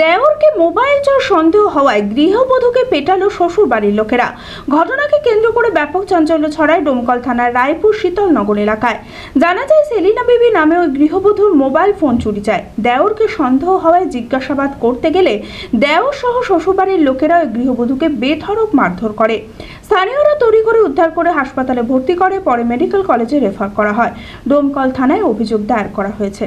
দেওরকে mobile চোর সন্দেহ হওয়ায় গৃহবধূকে পেটালো শ্বশুর বাড়ির লোকেরা। ঘটনাকে কেন্দ্র করে ব্যাপক চাঞ্চল্য ছড়ায় ডোমকল থানার রায়পুর শীতলনগর এলাকায়। জানা যায়, সেলিনা বিবি নামে ওই গৃহবধূর মোবাইল ফোন চুরি যায় দেওরকে সন্দেহ হওয়ায় জিজ্ঞাসাবাদ করতে গেলে দেওর সহ শ্বশুরবাড়ির লোকেরা ওই গৃহবধূকে বেধড়ক মারধর করে। স্থানীয়রা তড়ি করে উদ্ধার করে হাসপাতালে ভর্তি করে, পরে মেডিকেল কলেজে রেফার করা হয়। ডোমকল থানায় অভিযোগ দায়ের করা হয়েছে।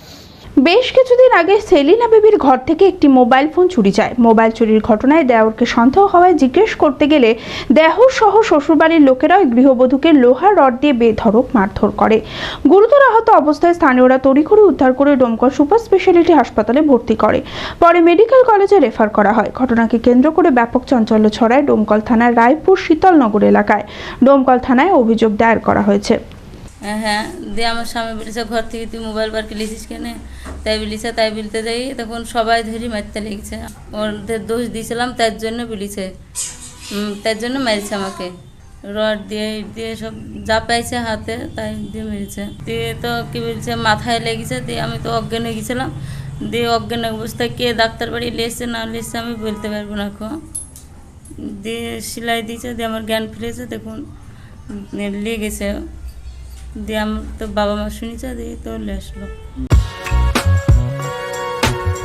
বেশ কিছুদিন আগে সেলিনা বেবির ঘর থেকে একটি মোবাইল ফোন চুরি যায়। মোবাইল চুরির ঘটনায় দেওরকে সন্দেহ হওয়ায় জিজ্ঞেস করতে গেলে দেহর সহ শ্বশুরবাড়ির লোকেরা ওই গৃহবধূকে লোহার রড দিয়ে বেধড়ক মারধর করে। গুরুতর আহত অবস্থায় স্থানীয়রা তড়িঘড়ি উদ্ধার করে ডোমকল সুপার স্পেশালিটি হাসপাতালে ভর্তি করে। পরে মেডিকেল কলেজে রেফার করা হয়। ঘটনাকে কেন্দ্র করে ব্যাপক চাঞ্চল্য ছড়ায় ডোমকল থানার রায়পুর শীতলনগর এলাকায়। ডোমকল থানায় অভিযোগ দায়ের করা হয়েছে। হ্যাঁ হ্যাঁ দিয়ে আমার স্বামী বলেছে, ঘর থেকে তুই মোবাইল বার লিছিস কেনে? তাই বলিছে, তাই বলতে যাই। তখন সবাই ধরি মারতে লেগেছে। ওদের দোষ দিয়েছিলাম, তার জন্য বলিছে। তার জন্য মারিছে আমাকে। রড দিয়ে দিয়ে সব যা পাইছে হাতে, তাই দিয়ে মেরেছে। দিয়ে তো কি বলছে, মাথায় লেগেছে, দিয়ে আমি তো অজ্ঞান হয়ে গেছিলাম। দিয়ে অজ্ঞান অবস্থায় কে ডাক্তার বাড়ি লেসছে না লেসছে আমি বলতে পারব না এখন। দিয়ে সেলাই দিয়েছে, দিয়ে আমার জ্ঞান ফিরেছে, দেখুন লেগেছে। দিয়ে আমার তো বাবা মা শুনেছে, দিয়ে তো আসলো